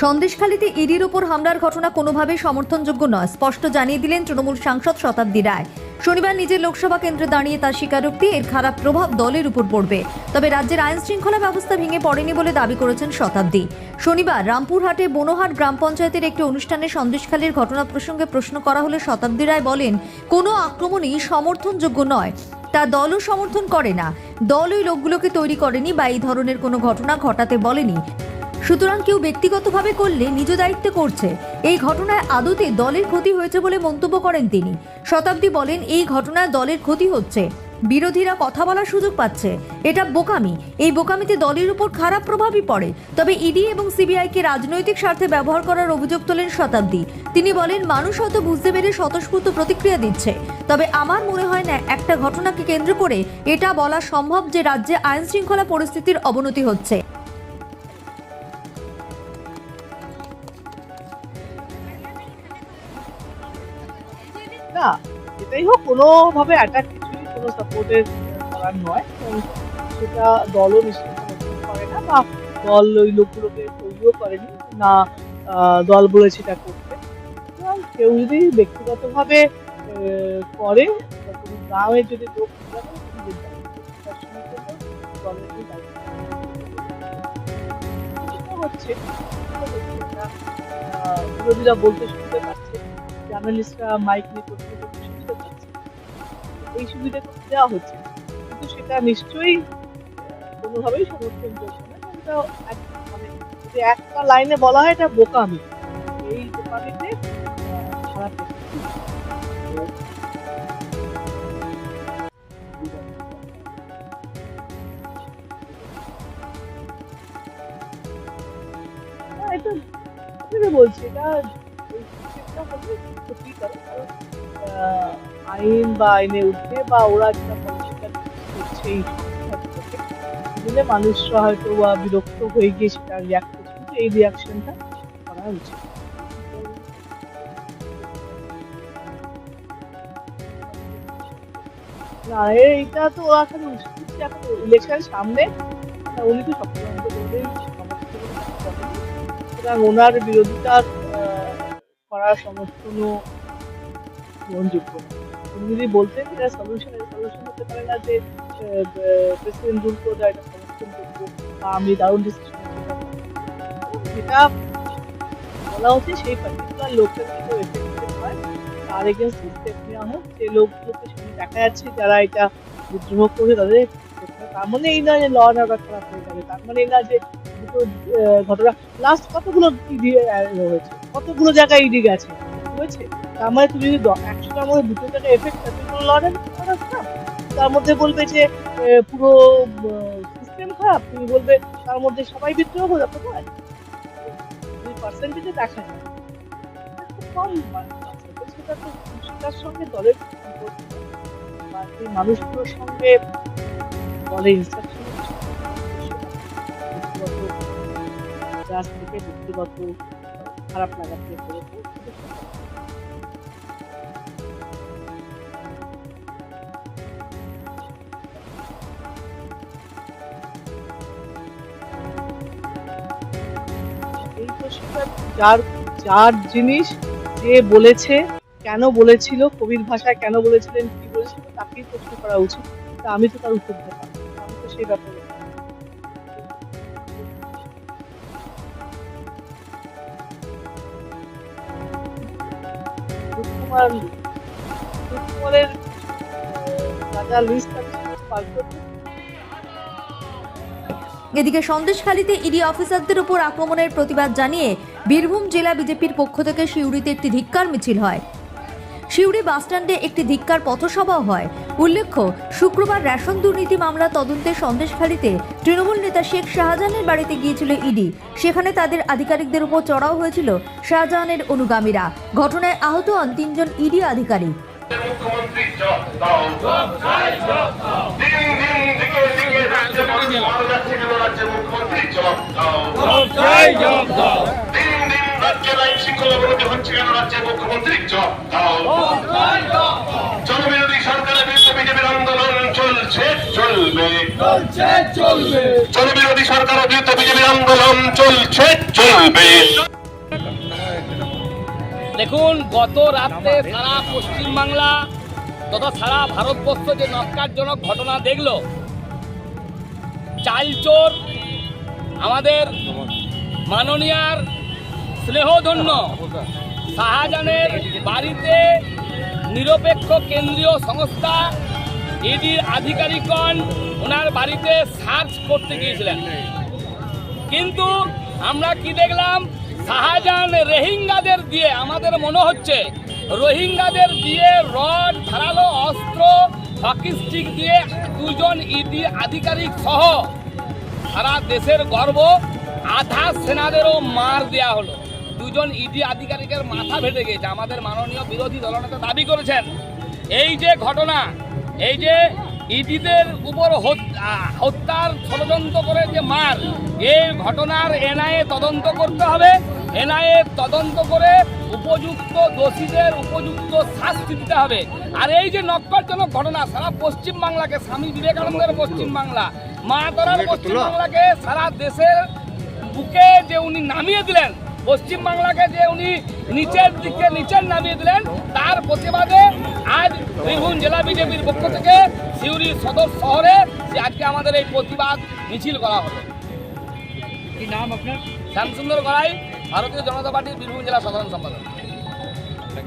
সন্দেশখালীতে ইডির ওপর হামলার ঘটনা কোনোভাবেই সমর্থনযোগ্য নয়। স্পষ্ট জানিয়ে দিলেন তৃণমূল সাংসদ শতাব্দী রায়। শনিবার নিজের লোকসভা কেন্দ্রে দাঁড়িয়ে তার স্বীকারোক্তি, এর খারাপ প্রভাব দলের উপর পড়বে। তবে রাজ্যের আইন শৃঙ্খলা ব্যবস্থা ভেঙে পড়েনি বলে দাবি করেছেন শতাব্দী। শনিবার রামপুরহাটে বনোহাট গ্রাম পঞ্চায়েতের একটি অনুষ্ঠানে সন্দেশখালীর ঘটনা প্রসঙ্গে প্রশ্ন করা হলে শতাব্দী রায় বলেন, কোনো আক্রমণই সমর্থনযোগ্য নয়। তা দলও সমর্থন করে না। দল ওই লোকগুলোকে তৈরি করেনি বা এই ধরনের কোনো ঘটনা ঘটাতে বলেনি। সুতরাং কেউ ব্যক্তিগতভাবে করলে নিজ দায়িত্বে করছে। এই ঘটনায় আদতে দলের ক্ষতি হয়েছে বলে মন্তব্য করেন তিনি। শতাব্দী বলেন, এই ঘটনায় দলের ক্ষতি হচ্ছে। বিরোধীরা কথা বলার সুযোগ পাচ্ছে। এটা বোকামি। এই বোকামিতে দলের উপর খারাপ প্রভাবই পড়ে। তবে ইডি এবং সিবিআইকে রাজনৈতিক স্বার্থে ব্যবহার করার অভিযোগ তোলেন শতাব্দী। তিনি বলেন, মানুষ হয়তো বুঝতে পেরে স্বতঃস্ফূর্ত প্রতিক্রিয়া দিচ্ছে। তবে আমার মনে হয় না, একটা ঘটনাকে কেন্দ্র করে এটা বলা সম্ভব যে রাজ্যে আইন শৃঙ্খলা পরিস্থিতির অবনতি হচ্ছে। এটাই হোক, কোনোভাবে অ্যাটাক কিছুই কোনো সাপোর্টের করার নয়। সেটা দলও করে না বা দল ওই লোকগুলোকে তৈরিও করেনি না দল বলেছে এটা করতে। কেউ যদি ব্যক্তিগতভাবে করে কোনো যদি লোক বিরোধীরা বলতে শুনতে পাচ্ছে জার্নালিস্টরা মাইক নিয়ে করতে এই সুবিধাটা দেওয়া হচ্ছে। কিন্তু সেটা নিশ্চয়ই কোনোভাবেই সমর্থনযোগ্য না। কারণ মানে একটা লাইনে বলা হয় এটা বোকামি। এই বোকামিতে বলছি, এটা আইন বা আইনে উঠবে বা ওরা যেটা পলিটিক্যাল করছে দিলে মানুষরা হয়তো বা বিরক্ত হয়ে গিয়ে সেটা রিয়াক্ট করছে, কিন্তু এই রিয়াকশনটা করা উচিত না, এইটা তো খালি এখন ইলেকশন সামনে উনি তো সবসময় সুতরাং ওনার বিরোধিতা করার সমর্থনও গ্রহণযোগ্য। যদি বলতেন এটা সলিউশন সলিউশন হতে পারে না যে প্রেসিডেন্ট রুল করে এটা সমর্থন করব বা আমি দারুণ ডিসিশন যেটা বলা হচ্ছে সেই পার্টিকুলার লোকের কিন্তু এফেক্টেড হয়। তার এগেনস্টে স্টেপ নেওয়া হোক লোকগুলোকে দেখা যাচ্ছে যারা এটা বিদ্রোহ করে তাদের তার মানে এই নয় যে ল অ্যান্ড অর্ডার খারাপ হয়ে যাবে। তার মানে এই না যে ঘটনা। লাস্ট কতগুলো ইডি হয়েছে? কতগুলো জায়গায় ইডি গেছে? হয়েছে তার মানে তুমি যদি একশোটার মধ্যে দুটো জায়গায় এফেক্ট আছে কোনো ল অ্যান্ড অর্ডার খারাপ। তার মধ্যে বলবে যে পুরো সিস্টেম খারাপ। তুমি বলবে, তার মধ্যে সবাই বিদ্রোহ করে যাবে না যদি পার্সেন্টেজে দেখা যায় কম সেটা তো সেটার সঙ্গে দলের সম্পর্ক। নেই। বা সেই মানুষগুলোর সঙ্গে দলের ইনস্ট্রাকশন ব্যক্তিগত থেকে ব্যক্তিগত খারাপ লাগাতে পেরেছে। যার যার জিনিস যে বলেছে, কেন বলেছিল, কবির ভাষায় কেন বলেছিলেন, কি বলেছিল, তাকেই প্রশ্ন করা উচিত। তা আমি তো তার উত্তর পারব আমি তো সেই ব্যাপারে কুমার কুমারের রাজা লিস্ট পার করতে এদিকে সন্দেশখালীতে ইডি অফিসারদের উপর আক্রমণের প্রতিবাদ জানিয়ে বীরভূম জেলা বিজেপির পক্ষ থেকে সিউড়িতে একটি ধিক্কার মিছিল হয়। সিউড়ি বাসস্ট্যান্ডে একটি ধিক্কার পথসভাও হয়। উল্লেখ্য, শুক্রবার রেশন দুর্নীতি মামলা তদন্তে সন্দেশখালীতে তৃণমূল নেতা শেখ শাহজাহানের বাড়িতে গিয়েছিল ইডি। সেখানে তাদের আধিকারিকদের উপর চড়াও হয়েছিল শাহজাহানের অনুগামীরা। ঘটনায় আহত হন তিনজন ইডি আধিকারিক। মুখ্যমন্ত্রী মুখ্যমন্ত্রী দাও। জনবিরোধী সরকারের বিরুদ্ধে বিজেপির আন্দোলন চলছে চলবে। চলছে চলবে। জনবিরোধী সরকারের বিরুদ্ধে বিজেপির আন্দোলন চলছে চলবে। দেখুন গত রাত্রে সারা পশ্চিমবাংলা তথা সারা ভারতবর্ষ যে নক্কারজনক ঘটনা দেখল চালচোর আমাদের মাননীয়ার স্নেহধন্য শাহজাহানের বাড়িতে নিরপেক্ষ কেন্দ্রীয় সংস্থা ইডির আধিকারিকগণ ওনার বাড়িতে সার্চ করতে গিয়েছিলেন। কিন্তু আমরা কি দেখলাম? শাহজাহান রোহিঙ্গাদের দিয়ে আমাদের মনে হচ্ছে, রোহিঙ্গাদের দিয়ে রড, ধারালো অস্ত্র হকি স্টিক দিয়ে দুজন ইডি আধিকারিক সহ সারা দেশের গর্ব, আধা সেনাদেরও মার দেয়া হলো। দুজন ইডি আধিকারিকের মাথা ভেটে গেছে। আমাদের মাননীয় বিরোধী দলনেতা দাবি করেছেন এই যে ঘটনা এই যে ইডিদের উপর হত- হত্যার ষড়যন্ত্র করে যে মার এই ঘটনার এনআইএ তদন্ত করতে হবে। এনআইএ তদন্ত করে উপযুক্ত দোষীদের উপযুক্ত শাস্তি দিতে হবে। আর এই যে নক্করজনক ঘটনা সারা পশ্চিম বাংলাকে স্বামী বিবেকানন্দের পশ্চিম বাংলা মা তারার পশ্চিম বাংলাকে সারা দেশের বুকে যে উনি নামিয়ে দিলেন পশ্চিম বাংলাকে যে উনি নিচের দিকে নিচের নামিয়ে দিলেন তার প্রতিবাদে আজ বীরভূম জেলা বিজেপির পক্ষ থেকে সিউড়ি সদর শহরে যে আজকে আমাদের এই প্রতিবাদ মিছিল করা হবে কি নাম আপনার? শ্যামসুন্দর গড়াই ভারতীয় জনতা পার্টির বীরভূম জেলা সাধারণ সম্পাদক।